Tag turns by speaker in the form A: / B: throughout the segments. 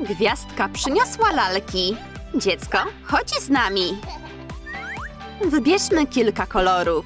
A: Gwiazdka przyniosła lalki. Dziecko, chodź z nami. Wybierzmy kilka kolorów.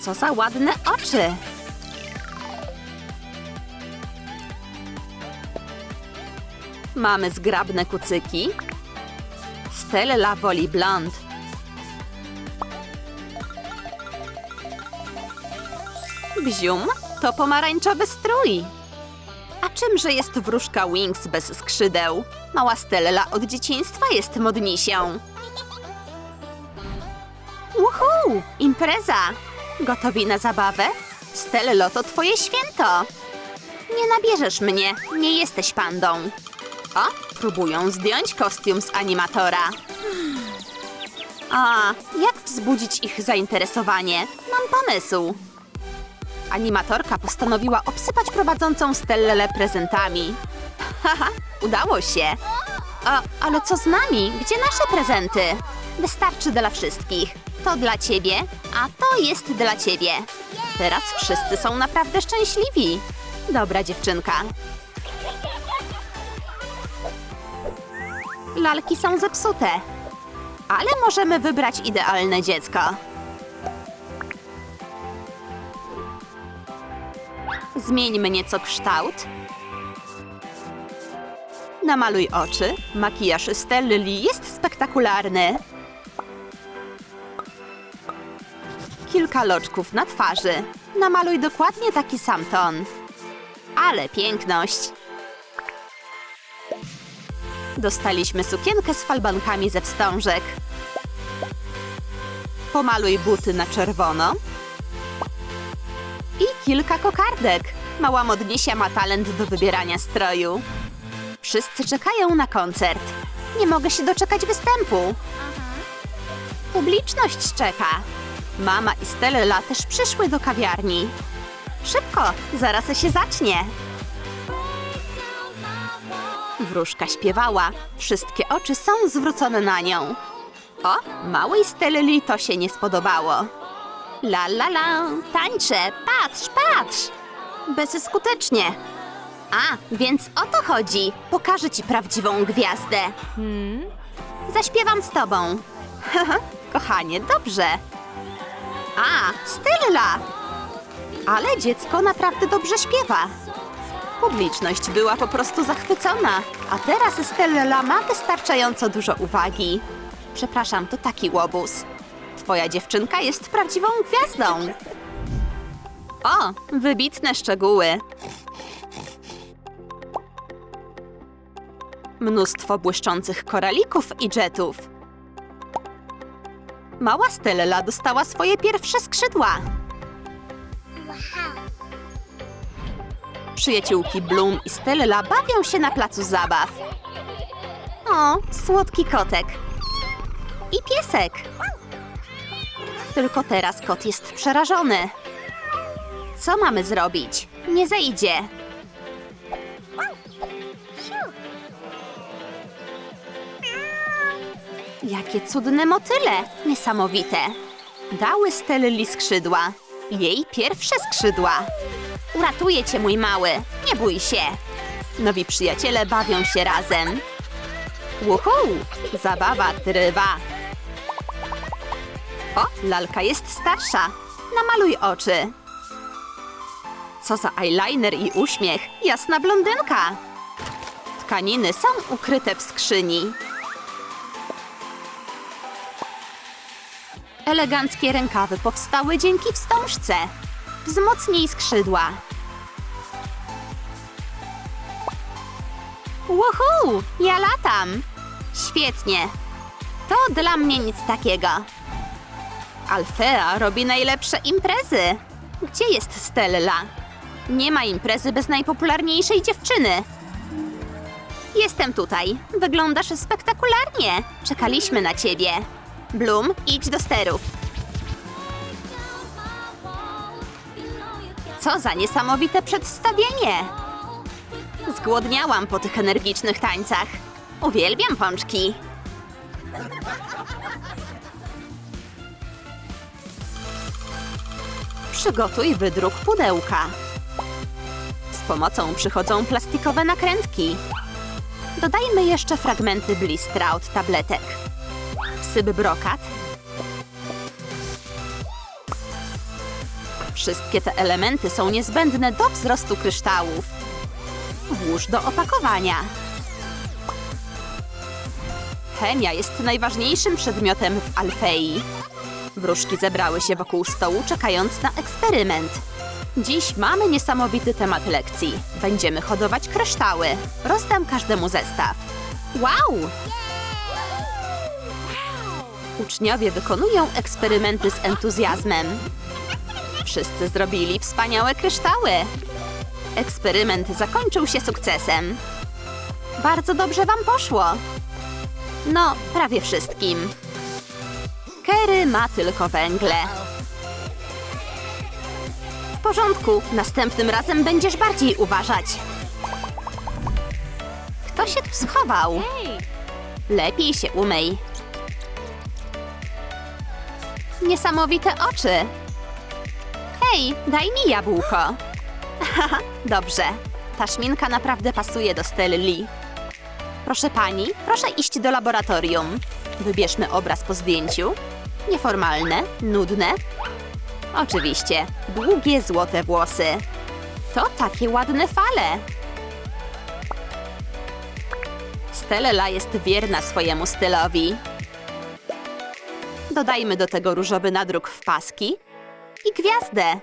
A: Co za ładne oczy. Mamy zgrabne kucyki. Stella woli blond. Bzium to pomarańczowy strój. Czymże jest wróżka Wings bez skrzydeł? Mała Stella od dzieciństwa jest modnisią. Uhu! Impreza! Gotowi na zabawę? Stello, to twoje święto! Nie nabierzesz mnie, nie jesteś pandą. O, próbują zdjąć kostium z animatora. A, jak wzbudzić ich zainteresowanie? Mam pomysł. Animatorka postanowiła obsypać prowadzącą Stellę prezentami. Haha, udało się. A, ale co z nami? Gdzie nasze prezenty? Wystarczy dla wszystkich. To dla ciebie, a to jest dla ciebie. Teraz wszyscy są naprawdę szczęśliwi. Dobra dziewczynka. Lalki są zepsute. Ale możemy wybrać idealne dziecko. Zmieńmy nieco kształt. Namaluj oczy. Makijaż Stelli jest spektakularny. Kilka loczków na twarzy. Namaluj dokładnie taki sam ton. Ale piękność! Dostaliśmy sukienkę z falbankami ze wstążek. Pomaluj buty na czerwono. I kilka kokardek. Mała modnisia ma talent do wybierania stroju. Wszyscy czekają na koncert. Nie mogę się doczekać występu. Publiczność czeka. Mama i Stella też przyszły do kawiarni. Szybko, zaraz się zacznie. Wróżka śpiewała. Wszystkie oczy są zwrócone na nią. O, małej Stelli to się nie spodobało. La la la, tańczę, patrz, patrz! Bezskutecznie. A, więc o to chodzi. Pokażę ci prawdziwą gwiazdę. Zaśpiewam z tobą. Kochanie, dobrze. A, Stella! Ale dziecko naprawdę dobrze śpiewa. Publiczność była po prostu zachwycona, a teraz Stella ma wystarczająco dużo uwagi. Przepraszam, to taki łobuz. Twoja dziewczynka jest prawdziwą gwiazdą. O, wybitne szczegóły. Mnóstwo błyszczących koralików i jetów. Mała Stella dostała swoje pierwsze skrzydła. Przyjaciółki Bloom i Stella bawią się na placu zabaw. O, słodki kotek. I piesek. Tylko teraz kot jest przerażony. Co mamy zrobić? Nie zejdzie. Jakie cudne motyle! Niesamowite! Dały Stelli skrzydła. Jej pierwsze skrzydła. Uratuję cię, mój mały. Nie bój się. Nowi przyjaciele bawią się razem. Łuhu! Zabawa trywa. O, lalka jest starsza. Namaluj oczy. Co za eyeliner i uśmiech. Jasna blondynka. Tkaniny są ukryte w skrzyni. Eleganckie rękawy powstały dzięki wstążce. Wzmocnij skrzydła. Woohoo! Ja latam! Świetnie. To dla mnie nic takiego. Alfea robi najlepsze imprezy. Gdzie jest Stella? Nie ma imprezy bez najpopularniejszej dziewczyny. Jestem tutaj. Wyglądasz spektakularnie. Czekaliśmy na ciebie. Bloom, idź do sterów. Co za niesamowite przedstawienie! Zgłodniałam po tych energicznych tańcach. Uwielbiam pączki. Przygotuj wydruk pudełka. pomocą przychodzą plastikowe nakrętki. Dodajmy jeszcze fragmenty Blistraut tabletek. Wsyp brokat. Wszystkie te elementy są niezbędne do wzrostu kryształów. Włóż do opakowania. Chemia jest najważniejszym przedmiotem w Alfei. Wróżki zebrały się wokół stołu, czekając na eksperyment. Dziś mamy niesamowity temat lekcji. Będziemy hodować kryształy. Rozdam każdemu zestaw. Wow! Uczniowie wykonują eksperymenty z entuzjazmem. Wszyscy zrobili wspaniałe kryształy. Eksperyment zakończył się sukcesem. Bardzo dobrze wam poszło. No, prawie wszystkim. Kerry ma tylko węgle. W porządku, następnym razem będziesz bardziej uważać. Kto się tu schował? Lepiej się umyj. Niesamowite oczy. Hej, daj mi jabłko. Dobrze. Ta szminka naprawdę pasuje do Stelli. Proszę pani, proszę iść do laboratorium. Wybierzmy obraz po zdjęciu. Nieformalne, nudne. Oczywiście, długie złote włosy. To takie ładne fale. Stella jest wierna swojemu stylowi. Dodajmy do tego różowy nadruk w paski i gwiazdę.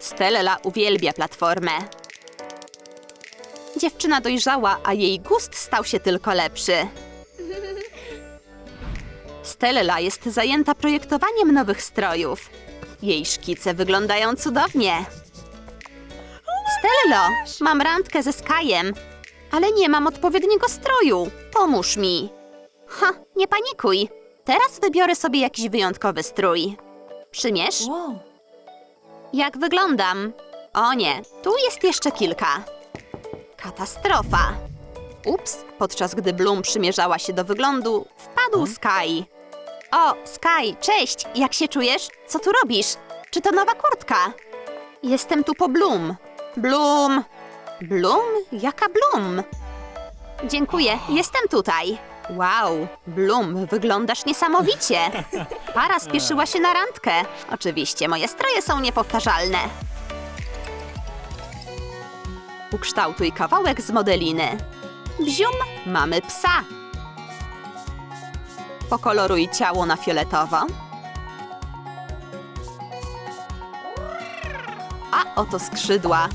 A: Stella uwielbia platformę. Dziewczyna dojrzała, a jej gust stał się tylko lepszy. Stella jest zajęta projektowaniem nowych strojów. Jej szkice wyglądają cudownie. Stello, mam randkę ze Skajem, ale nie mam odpowiedniego stroju. Pomóż mi. Ha, nie panikuj. Teraz wybiorę sobie jakiś wyjątkowy strój. Przymierz? Jak wyglądam? O nie, tu jest jeszcze kilka. Katastrofa. Ups, podczas gdy Bloom przymierzała się do wyglądu, wpadł Sky. O, Sky, cześć! Jak się czujesz? Co tu robisz? Czy to nowa kurtka? Jestem tu po Bloom. Bloom! Bloom? Jaka Bloom? Dziękuję, jestem tutaj. Wow, Bloom, wyglądasz niesamowicie. Para spieszyła się na randkę. Oczywiście, moje stroje są niepowtarzalne. Ukształtuj kawałek z modeliny. Bzium, mamy psa. Pokoloruj ciało na fioletowo. A oto skrzydła.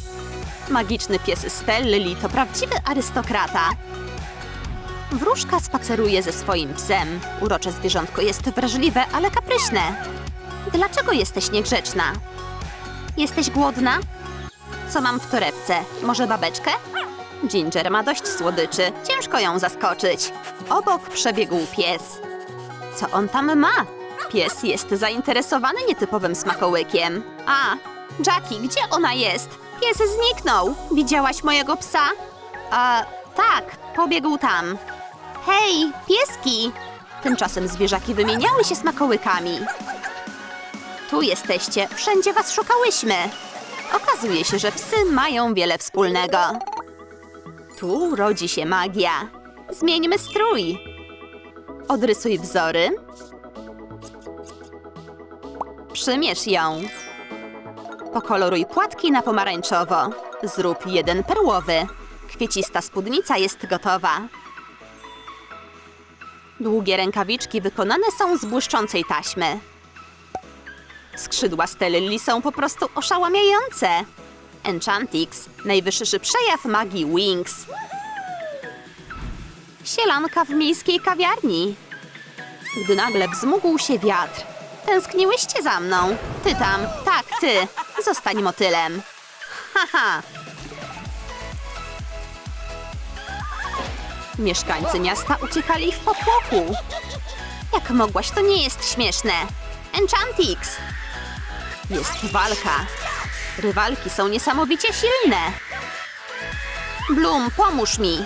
A: Magiczny pies Stelli to prawdziwy arystokrata. Wróżka spaceruje ze swoim psem. Urocze zwierzątko jest wrażliwe, ale kapryśne. Dlaczego jesteś niegrzeczna? Jesteś głodna? Co mam w torebce? Może babeczkę? Ginger ma dość słodyczy. Ciężko ją zaskoczyć. Obok przebiegł pies. Co on tam ma? Pies jest zainteresowany nietypowym smakołykiem. A, Jackie, gdzie ona jest? Pies zniknął. Widziałaś mojego psa? A, tak, pobiegł tam. Hej, pieski! Tymczasem zwierzaki wymieniały się smakołykami. Tu jesteście, wszędzie was szukałyśmy. Okazuje się, że psy mają wiele wspólnego. Tu rodzi się magia. Zmieńmy strój. Odrysuj wzory. Przymierz ją. Pokoloruj płatki na pomarańczowo. Zrób jeden perłowy. Kwiecista spódnica jest gotowa. Długie rękawiczki wykonane są z błyszczącej taśmy. Skrzydła Stelli są po prostu oszałamiające. Enchantix, najwyższy przejaw magii Wings. Sielanka w miejskiej kawiarni. Gdy nagle wzmógł się wiatr. Tęskniłyście za mną. Ty tam, tak, ty. Zostań motylem. Haha. Mieszkańcy miasta uciekali w popłochu. Jak mogłaś, to nie jest śmieszne. Enchantix! Jest walka. Rywalki są niesamowicie silne. Bloom, pomóż mi.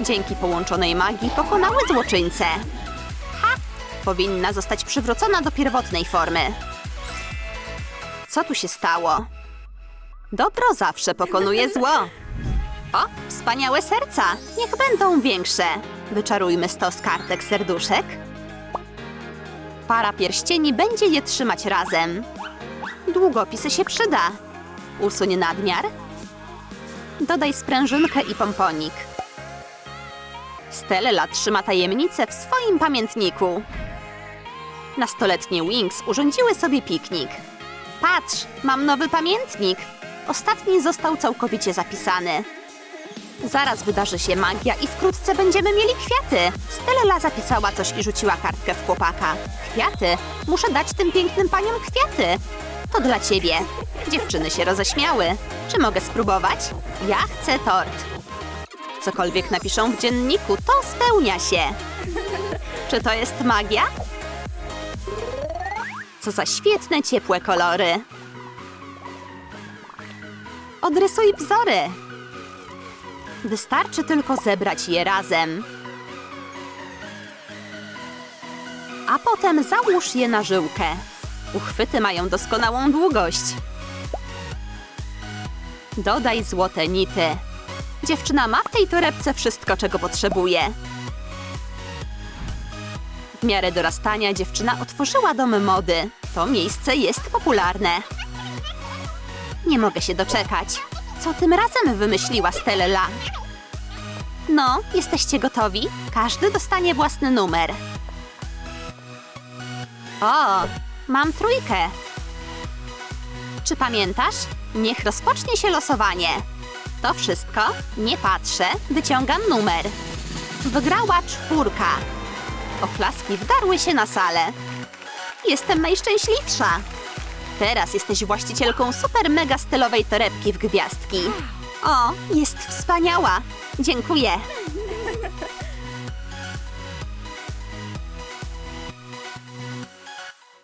A: Dzięki połączonej magii pokonały złoczyńcę. Ha! Powinna zostać przywrócona do pierwotnej formy. Co tu się stało? Dobro zawsze pokonuje zło. O, wspaniałe serca. Niech będą większe. Wyczarujmy stos kartek serduszek. Para pierścieni będzie je trzymać razem. Długopisy się przyda. Usuń nadmiar. Dodaj sprężynkę i pomponik. Stella trzyma tajemnicę w swoim pamiętniku. Nastoletnie Wings urządziły sobie piknik. Patrz, mam nowy pamiętnik. Ostatni został całkowicie zapisany. Zaraz wydarzy się magia i wkrótce będziemy mieli kwiaty. Stella zapisała coś i rzuciła kartkę w chłopaka. Kwiaty? Muszę dać tym pięknym paniom kwiaty. To dla ciebie. Dziewczyny się roześmiały. Czy mogę spróbować? Ja chcę tort. Cokolwiek napiszą w dzienniku, to spełnia się. Czy to jest magia? Co za świetne, ciepłe kolory. Odrysuj wzory. Wystarczy tylko zebrać je razem. A potem załóż je na żyłkę. Uchwyty mają doskonałą długość. Dodaj złote nity. Dziewczyna ma w tej torebce wszystko, czego potrzebuje. W miarę dorastania dziewczyna otworzyła dom mody. To miejsce jest popularne. Nie mogę się doczekać. Co tym razem wymyśliła Stella? No, jesteście gotowi? Każdy dostanie własny numer. O, mam trójkę. Czy pamiętasz? Niech rozpocznie się losowanie. To wszystko? Nie patrzę, wyciągam numer. Wygrała czwórka. Oklaski wdarły się na salę. Jestem najszczęśliwsza. Teraz jesteś właścicielką super mega stylowej torebki w gwiazdki. O, jest wspaniała. Dziękuję.